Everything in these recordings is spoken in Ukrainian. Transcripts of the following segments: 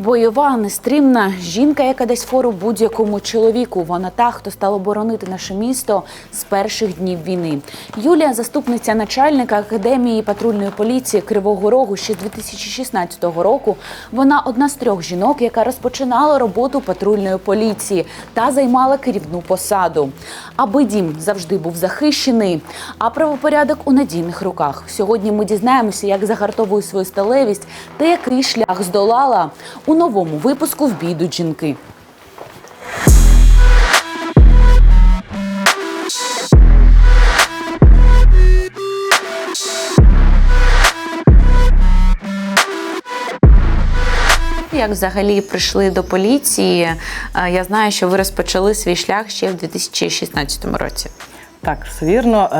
Бойова, нестримна жінка, яка дасть фору будь-якому чоловіку. Вона та, хто стала боронити наше місто з перших днів війни. Юлія, заступниця начальника академії патрульної поліції Кривого Рогу ще з 2016 року. Вона одна з трьох жінок, яка розпочинала роботу патрульної поліції та займала керівну посаду. Аби дім завжди був захищений, а правопорядок у надійних руках. Сьогодні ми дізнаємося, як загартовує свою сталевість та який шлях здолала у новому випуску в бій йдуть жінки. Як взагалі прийшли до поліції? Е, Я знаю, що ви розпочали свій шлях ще в 2016 році. Так, все вірно. Е,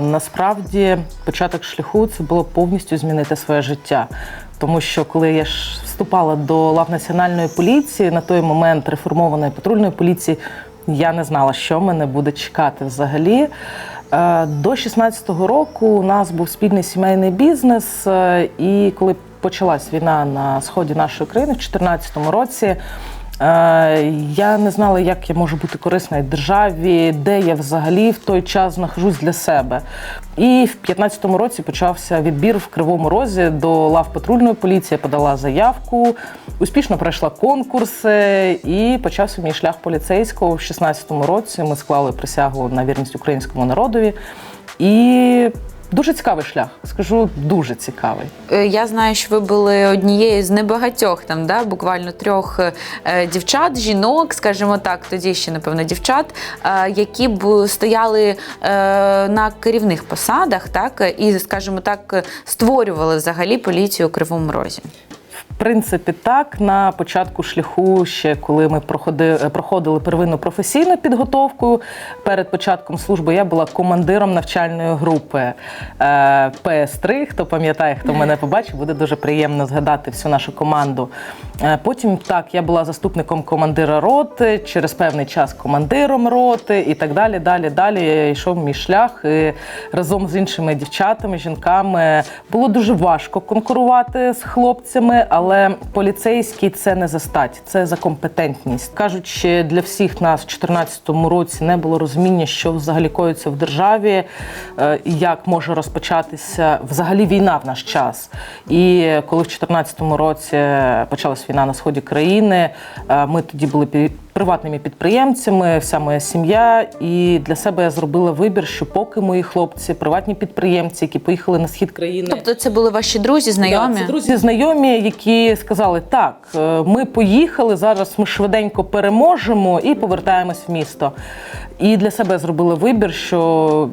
насправді початок шляху це було повністю змінити своє життя. Тому що коли я ж вступала до лав національної поліції, на той момент реформованої патрульної поліції, я не знала, що мене буде чекати взагалі. Е, До 16-го року у нас був спільний сімейний бізнес, е, і коли почалась війна на сході нашої країни в 2014 році. Е, Я не знала, як я можу бути корисна державі, де я взагалі в той час знаходжусь для себе. І в 2015 році почався відбір в Кривому Розі до лав патрульної поліції. Подала заявку, успішно пройшла конкурси і почався мій шлях поліцейського. В 2016 році ми склали присягу на вірність українському народові. І дуже цікавий шлях. Скажу, дуже цікавий. Е, Я знаю, що ви були однією з небагатьох там, да, буквально трьох е, дівчат, жінок, скажімо так, тоді ще напевно дівчат, е, які б стояли на керівних посадах, так і, скажімо так, створювали взагалі поліцію у Кривому Розі. Принципі, так на початку шляху, ще коли ми проходили, проходили первинну професійну підготовку перед початком служби, я була командиром навчальної групи е, ПС-3. Хто пам'ятає, хто мене побачив, буде дуже приємно згадати всю нашу команду. Е, потім так, я була заступником командира роти, через певний час командиром роти і так далі. Далі, далі я йшов мій шлях і разом з іншими дівчатами, жінками було дуже важко конкурувати з хлопцями, але поліцейський це не за стать, це за компетентність. Кажуть, для всіх нас в 2014 році не було розуміння, що взагалі коїться в державі, е, як може розпочатися взагалі війна в наш час. І коли в 2014 році почалась війна на сході країни, е, ми тоді були приватними підприємцями, вся моя сім'я. І для себе я зробила вибір, що поки мої хлопці, приватні підприємці, які поїхали на схід країни. Тобто це були ваші друзі, знайомі? Да, це друзі знайомі, які сказали: так, е, ми поїхали, зараз ми швиденько переможемо і повертаємось в місто. І для себе зробили вибір, що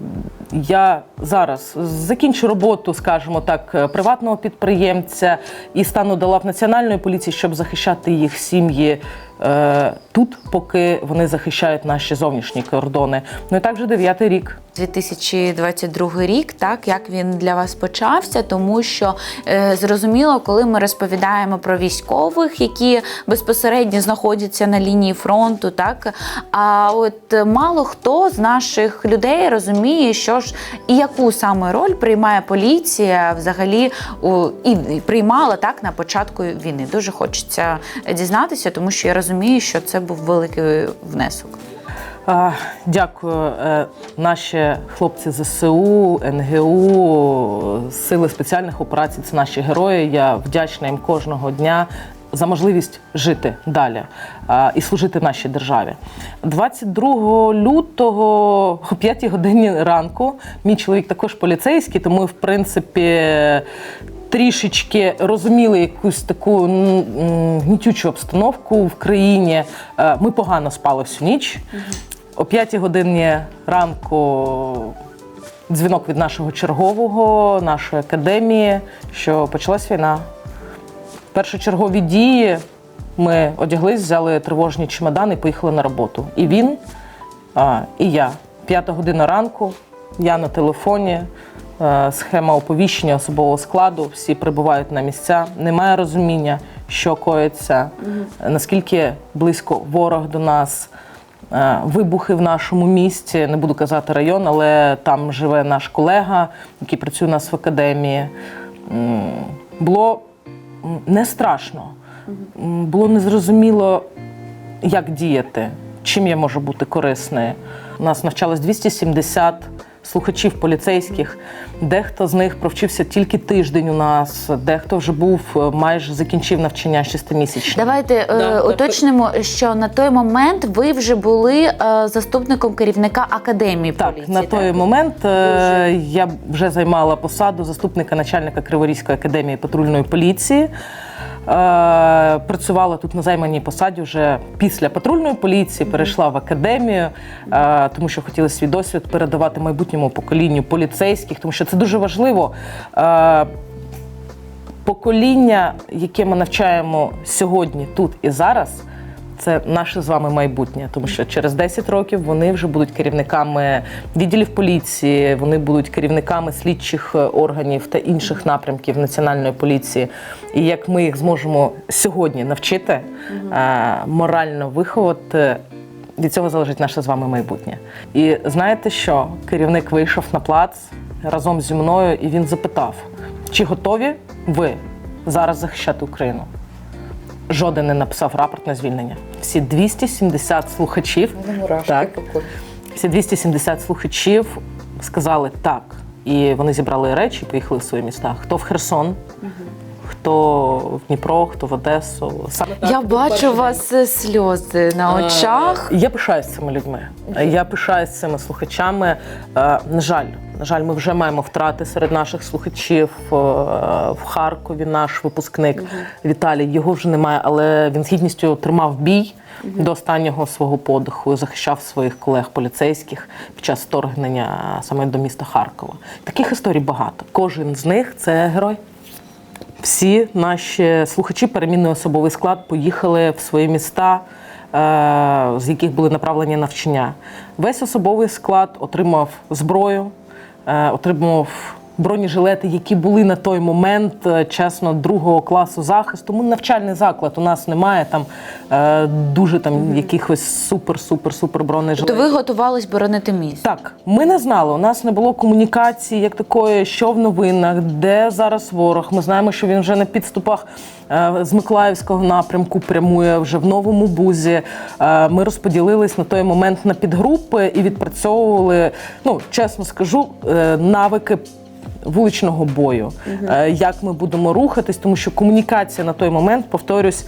я зараз закінчу роботу, скажімо так, е, приватного підприємця і стану до лав національної поліції, щоб захищати їх сім'ї. е, Тут, поки вони захищають наші зовнішні кордони. Ну і так вже дев'ятий рік. 2022 рік, так як він для вас почався, тому що е, зрозуміло, коли ми розповідаємо про військових, які безпосередньо знаходяться на лінії фронту, так а от мало хто з наших людей розуміє, що ж і яку саме роль приймає поліція взагалі у і приймала так на початку війни. Дуже хочеться дізнатися, тому що я розумію, що це був великий внесок. Дякую. Е, Наші хлопці ЗСУ, НГУ, Сили спеціальних операцій це наші герої. Я вдячна їм кожного дня за можливість жити далі і служити нашій державі. 22 лютого о 5 годині ранку мій чоловік також поліцейський, тому в принципі. Трішечки розуміли якусь таку гнітючу обстановку в країні. Е, Ми погано спали всю ніч. О 5 годині ранку дзвінок від нашого чергового, нашої академії, що почалась війна. Першочергові дії ми одяглись, взяли тривожні чемодани і поїхали на роботу. І він, а, і я. П'ята година ранку, я на телефоні, е, схема оповіщення особового складу, всі прибувають на місця. Немає розуміння, що коїться, наскільки близько ворог до нас. Е, Вибухи в нашому місті, не буду казати район, але там живе наш колега, який працює у нас в академії. Було не страшно. Було незрозуміло, як діяти, чим я можу бути корисною. У нас навчалось 270 слухачів поліцейських. Дехто з них провчився тільки тиждень у нас, дехто вже був е, майже закінчив навчання шестимісячне. Давайте е, уточнимо, що на той момент ви вже були е, заступником керівника академії Так, поліції. на той так? момент е, я вже займала посаду заступника начальника Криворізької академії патрульної поліції. Е, Працювала тут на займаній посаді вже після патрульної поліції, перейшла в академію, е, тому що хотіла свій досвід передавати майбутньому поколінню поліцейських, тому що це дуже важливо. Е, Покоління, яке ми навчаємо сьогодні, тут і зараз, це наше з вами майбутнє, тому що через 10 років вони вже будуть керівниками відділів поліції, вони будуть керівниками слідчих е, органів та інших напрямків національної поліції. І як ми їх зможемо сьогодні навчити е, морально виховати. Від цього залежить наше з вами майбутнє. І знаєте що? Керівник вийшов на плац разом зі мною, і він запитав: чи готові ви зараз захищати Україну? Жоден не написав рапорт на звільнення. Всі 270 слухачів, так, всі 270 слухачів сказали так. І вони зібрали речі поїхали в свої міста. Хто в Херсон, хто в Дніпро, хто в Одесу. Саме так Я тут бачу у вас е, сльози на очах. Я пишаюсь цими людьми. Я пишаюсь цими слухачами. Е, На жаль, на жаль, ми вже маємо втрати серед наших слухачів Е, в Харкові. Наш випускник Віталій. Його вже немає, але він з гідністю тримав бій до останнього свого подиху, захищав своїх колег поліцейських під час вторгнення саме до міста Харкова. Таких історій багато. Кожен з них це герой. Всі наші слухачі, перемінний особовий склад, поїхали в свої міста, е, з яких були направлені навчання. Весь особовий склад отримав зброю, отримав бронежилети, які були на той момент, е, чесно, другого класу захисту. Тому навчальний заклад у нас немає там е, дуже там якихось супер-супер-супер бронежилетів. То ви готувались боронити місто. Так, ми не знали. У нас не було комунікації як такої, що в новинах, де зараз ворог. Ми знаємо, що він вже на підступах е, з Миколаївського напрямку прямує вже в новому бузі. Е, Ми розподілились на той момент на підгрупи і відпрацьовували, ну чесно скажу, е, навики. Вуличного бою, Е, як ми будемо рухатись, тому що комунікація на той момент, повторюсь,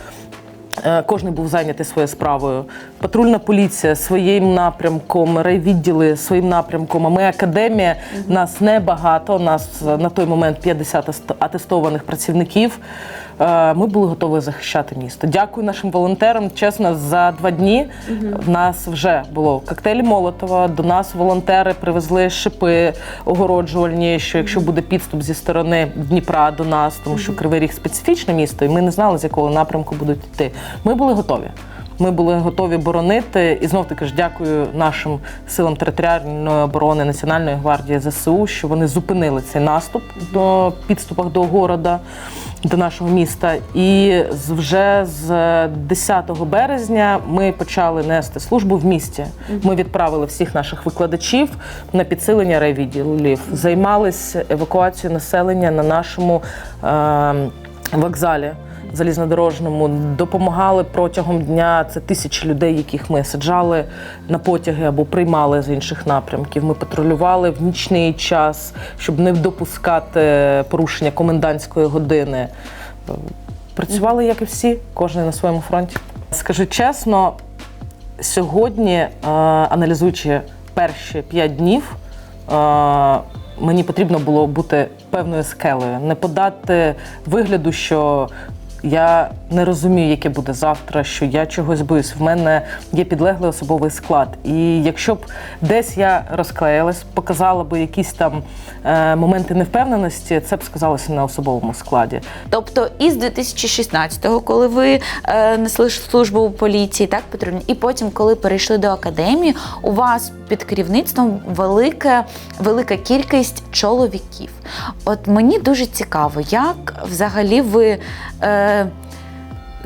Е, Кожен був зайнятий своєю справою. Патрульна поліція своїм напрямком, райвідділи своїм напрямком. А ми академія. Нас небагато. Нас е, на той момент 50 аст- атестованих працівників. Е, Ми були готові захищати місто. Дякую нашим волонтерам. Чесно, за два дні в нас вже було коктейлі Молотова. До нас волонтери привезли шипи огороджувальні. Що якщо буде підступ зі сторони Дніпра до нас, тому що Кривий Ріг специфічне місто, і ми не знали, з якого напрямку будуть йти. Ми були готові. Ми були готові боронити. І знов таки ж дякую нашим силам територіальної оборони Національної гвардії ЗСУ, що вони зупинили цей наступ до підступах до города, до нашого міста. І вже з 10 березня ми почали нести службу в місті. Ми відправили всіх наших викладачів на підсилення райвідділів, займалися евакуацією населення на нашому е, вокзалі залізнодорожному допомагали протягом дня. Це тисячі людей, яких ми саджали на потяги або приймали з інших напрямків. Ми патрулювали в нічний час, щоб не допускати порушення комендантської години. Працювали, як і всі, кожен на своєму фронті. Скажу чесно, сьогодні, е, аналізуючи перші п'ять днів, е, мені потрібно було бути певною скелею, не подати вигляду, що я не розумію, яке буде завтра, що я чогось боюсь. В мене є підлеглий особовий склад. І якщо б десь я розклеїлась, показала би якісь там е, моменти невпевненості, це б сказалося на особовому складі. Тобто із 2016-го, коли ви е, несли службу у поліції, так патрульній, і потім, коли перейшли до академії, у вас під керівництвом велика, велика кількість чоловіків. От мені дуже цікаво, як взагалі ви. Е,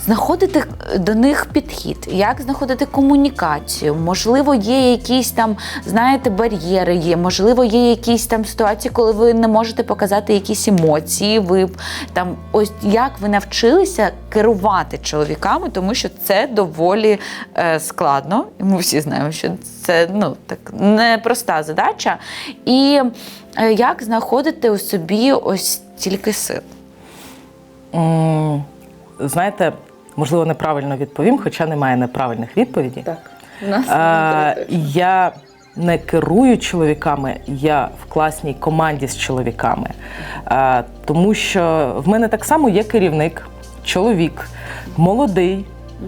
знаходити до них підхід, як знаходити комунікацію. Можливо, є якісь там, знаєте, бар'єри є, можливо, є якісь там ситуації, коли ви не можете показати якісь емоції. Ви там ось як ви навчилися керувати чоловіками, тому що це доволі е, складно. І Ми всі знаємо, що це ну так непроста задача. І е, як знаходити у собі ось тільки сил. Знаєте, можливо, неправильно відповім, хоча немає неправильних відповідей. Так, нас Е, я не керую чоловіками, я в класній команді з чоловіками. Е, тому що в мене так само є керівник, чоловік, молодий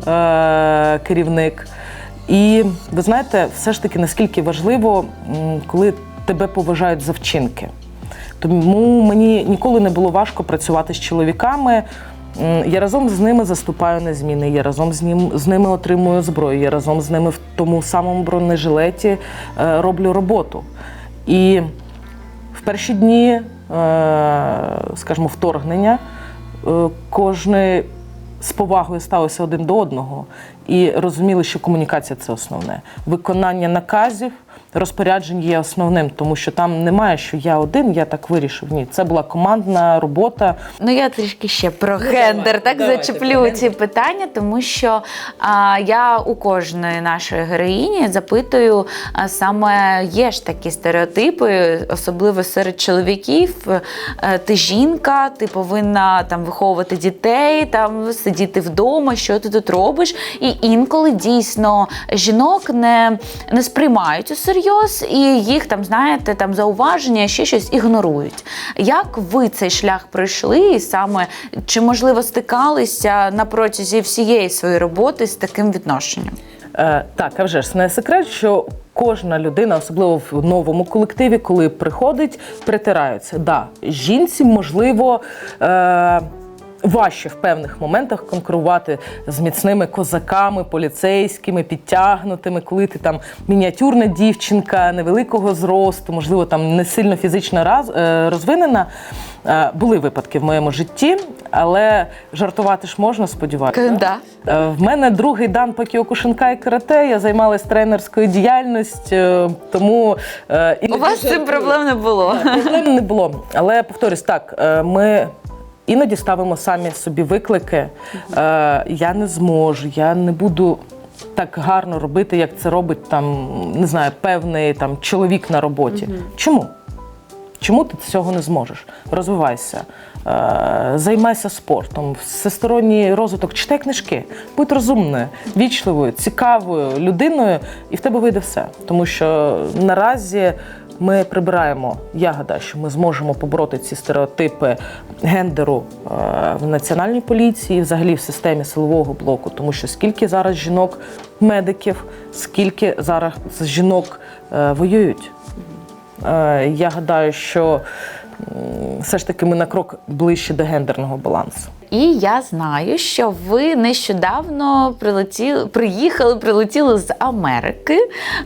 е, керівник. І ви знаєте, все ж таки наскільки важливо, коли тебе поважають за вчинки. Тому мені ніколи не було важко працювати з чоловіками. Я разом з ними заступаю на зміни, я разом з, ним, з ними отримую зброю, я разом з ними в тому самому бронежилеті е, роблю роботу. І в перші дні, е, скажімо, вторгнення, е, кожен з повагою ставився один до одного і розуміли, що комунікація це основне. Виконання наказів, розпоряджень є основним, тому що там немає, що я один, я так вирішив. Ні, це була командна робота. Ну, я трішки ще про Ну, гендер давайте, так давайте зачеплю про ці питання, тому що а, я у кожної нашої героїні запитую, а, саме є ж такі стереотипи, особливо серед чоловіків. Е, Ти жінка, ти повинна там виховувати дітей, там сидіти вдома, що ти тут робиш. І інколи дійсно жінок не, не сприймають усерйоз, і їх там, знаєте, там зауваження, ще щось ігнорують. Як ви цей шлях пройшли, і саме чи можливо стикалися на протязі всієї своєї роботи з таким відношенням? Е, так, а вже ж не секрет, що кожна людина, особливо в новому колективі, коли приходить, притираються. Да, жінці можливо. Е, Важче в певних моментах конкурувати з міцними козаками, поліцейськими, підтягнутими, коли ти там мініатюрна дівчинка, невеликого зросту, можливо, там не сильно фізично раз, е, розвинена. Е, були випадки в моєму житті, але жартувати ж можна, сподіваюся. Да. Е, В мене другий дан по кіокушинка і карате. Я займалась тренерською діяльністю, тому е, У вас з цим проблем не було. проблем не було. Але повторюсь, так ми. Іноді ставимо самі собі виклики. Е, я не зможу, я не буду так гарно робити, як це робить там, не знаю, певний там чоловік на роботі. Чому? Чому ти цього не зможеш? Розвивайся, е, займайся спортом, всесторонній розвиток, читай книжки, будь розумною, вічливою, цікавою людиною, і в тебе вийде все. Тому що наразі ми прибираємо. Я гадаю, що ми зможемо побороти ці стереотипи гендеру е, в національній поліції, взагалі в системі силового блоку, тому що скільки зараз жінок медиків, скільки зараз жінок е, воюють. Е, Я гадаю, що все ж таки ми на крок ближче до гендерного балансу. І я знаю, що ви нещодавно прилетіли, приїхали, прилетіли з Америки.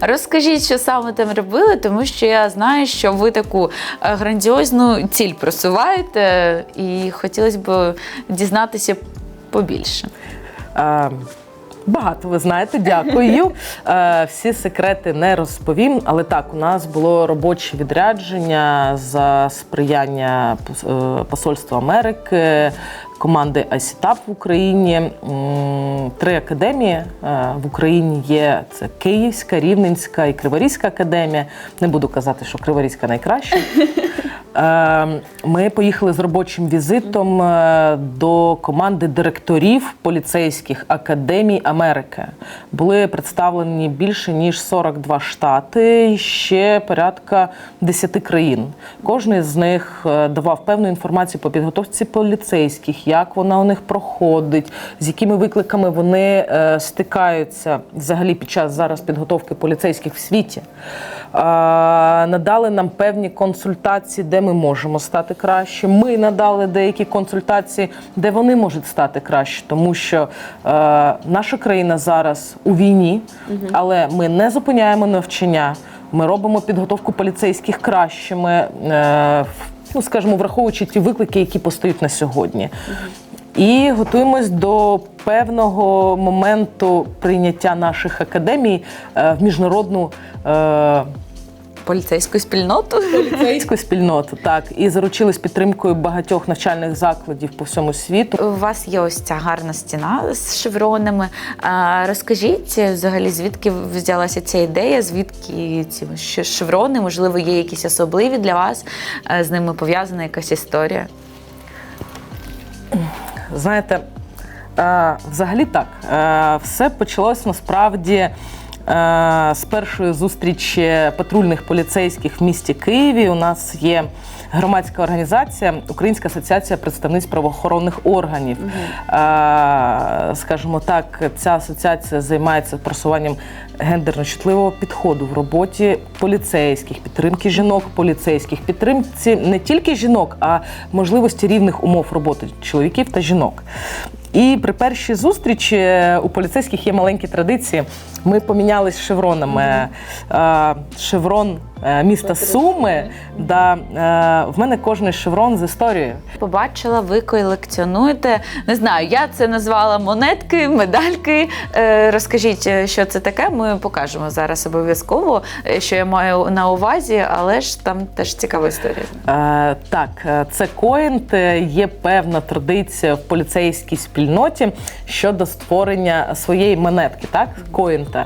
Розкажіть, що саме там робили, тому що я знаю, що ви таку е, грандіозну ціль просуваєте, і хотілося б дізнатися побільше. Е, Багато ви знаєте, дякую. Е, Всі секрети не розповім, але так, у нас було робоче відрядження за сприяння е, Посольства Америки, команди ICTAP в Україні. Три академії е, в Україні є: це Київська, Рівненська і Криворізька академія. Не буду казати, що Криворізька найкраща. Е, Ми поїхали з робочим візитом е, до команди директорів поліцейських академій Америки. Були представлені більше ніж 42 штати, ще порядка 10 країн. Кожний з них е, давав певну інформацію по підготовці поліцейських, як вона у них проходить, з якими викликами вони е, стикаються взагалі під час зараз підготовки поліцейських в світі. Надали нам певні консультації, де ми можемо стати краще. Ми надали деякі консультації, де вони можуть стати краще, тому що е, наша країна зараз у війні, але ми не зупиняємо навчання. Ми робимо підготовку поліцейських кращими, е, ну скажімо, враховуючи ті виклики, які постають на сьогодні. І готуємось до певного моменту прийняття наших академій е, в міжнародну е, Поліцейську спільноту. поліцейську спільноту. Так, і заручились підтримкою багатьох навчальних закладів по всьому світу. У вас є ось ця гарна стіна з шевронами. Розкажіть взагалі, звідки взялася ця ідея, звідки ці шеврони? Можливо, є якісь особливі для вас, з ними пов'язана якась історія. Знаєте, взагалі так, все почалось насправді з першої зустрічі патрульних поліцейських в місті Києві. У нас є громадська організація Українська асоціація представниць правоохоронних органів. Е, Скажімо так, ця асоціація займається просуванням гендерно чутливого підходу в роботі поліцейських, підтримки жінок поліцейських, підтримці не тільки жінок, а можливості рівних умов роботи чоловіків та жінок. І при першій зустрічі у поліцейських є маленькі традиції. Ми помінялись шевронами. Е, Шеврон е, міста Суми. Да, е, в мене кожний шеврон з історією. Побачила, ви колекціонуєте. Не знаю, я це назвала монетки, медальки. Розкажіть, що це таке. Ми покажемо зараз обов'язково, що я маю на увазі, але ж там теж цікава історія. Так, це коінт. Є певна традиція в поліцейській спільноті щодо створення своєї монетки, так? Коінта.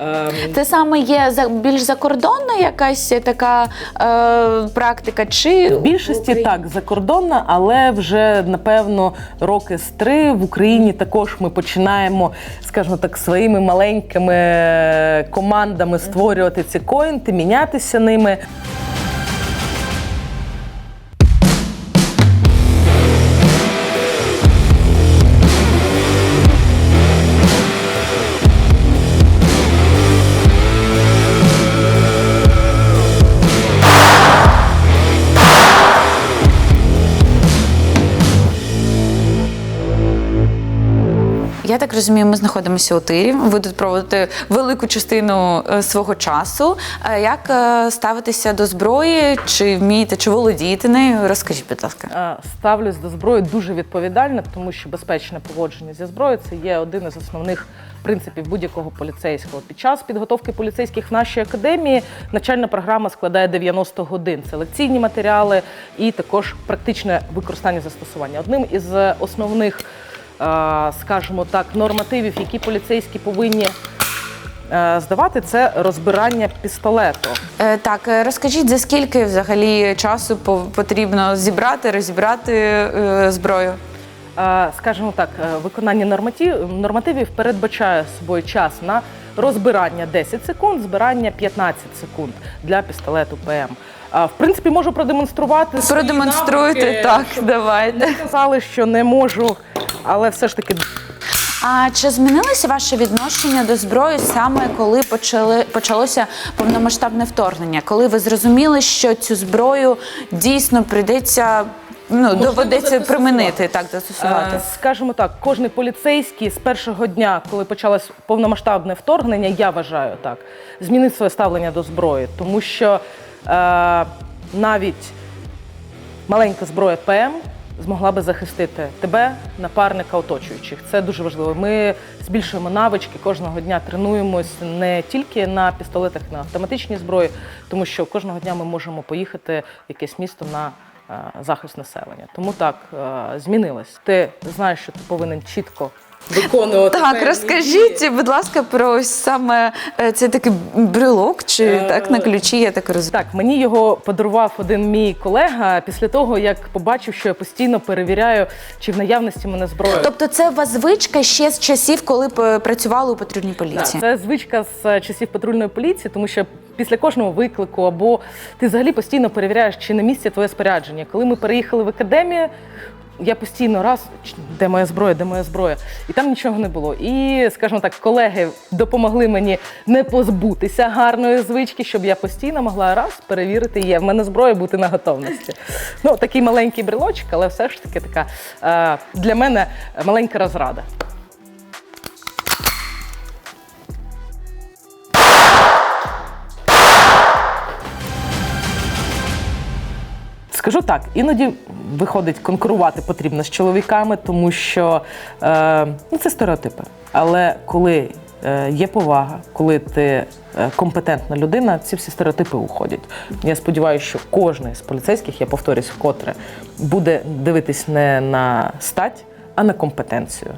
Е, Це саме є за більш закордонна якась така е, практика, чи В більшості так закордонна, але вже напевно роки з три в Україні також ми починаємо, скажімо так, своїми маленькими командами створювати ці коінти, мінятися ними. Так розумію, ми знаходимося у тирі. Ви тут проводите велику частину е, свого часу. Е, Як е, ставитися до зброї? Чи вмієте, чи володієте нею? Розкажіть, будь ласка. Ставлюсь до зброї дуже відповідально, тому що безпечне поводження зі зброєю це є один із основних принципів будь-якого поліцейського. Під час підготовки поліцейських в нашій академії навчальна програма складає 90 годин. Це лекційні матеріали і також практичне використання застосування. Одним із основних, скажімо так, нормативів, які поліцейські повинні е, здавати, це розбирання пістолету. Е, Так, е, розкажіть, за скільки взагалі часу по- потрібно зібрати, розібрати е, зброю? Е, скажімо так, е, виконання норматив, нормативів передбачає собою час на розбирання 10 секунд, збирання 15 секунд для пістолету ПМ. В принципі, можу продемонструвати. Продемонструйте навики. так, давайте. Сказали, що не можу, але все ж таки А чи змінилося ваше відношення до зброї саме коли почали почалося повномасштабне вторгнення? Коли ви зрозуміли, що цю зброю дійсно прийдеться ну доведеться застосувати. примінити так, застосувати? Е, Скажімо так, кожний поліцейський з першого дня, коли почалось повномасштабне вторгнення, я вважаю так, змінив своє ставлення до зброї, тому що е, навіть маленька зброя ПМ змогла би захистити тебе, напарника оточуючих. Це дуже важливо. Ми збільшуємо навички кожного дня, тренуємось не тільки на пістолетах, на автоматичній зброї, тому що кожного дня ми можемо поїхати в якесь місто на е, захист населення. Тому так е, змінилось. Ти знаєш, що ти повинен чітко виконувати. Так, розкажіть, дії. будь ласка, про ось саме е, це такий брелок, чи Е, так на ключі, я так розумію. Так, мені його подарував один мій колега після того, як побачив, що я постійно перевіряю, чи в наявності мене зброя. Тобто, це у вас звичка ще з часів, коли працювали у патрульній Так, поліції? Це звичка з е, часів патрульної поліції, тому що після кожного виклику або ти взагалі постійно перевіряєш, чи на місці твоє спорядження. Коли ми переїхали в академію, я постійно раз, де моя зброя, де моя зброя, і там нічого не було. І, скажімо так, колеги допомогли мені не позбутися гарної звички, щоб я постійно могла раз перевірити, є в мене зброя бути на готовності. Ну, такий маленький брелочок, але все ж таки така е, для мене маленька розрада. Скажу так, іноді виходить, конкурувати потрібно з чоловіками, тому що е, ну, це стереотипи. Але коли е, є повага, коли ти е, компетентна людина, ці всі стереотипи уходять. Я сподіваюся, що кожен з поліцейських, я повторюсь вкотре, буде дивитись не на стать, а на компетенцію.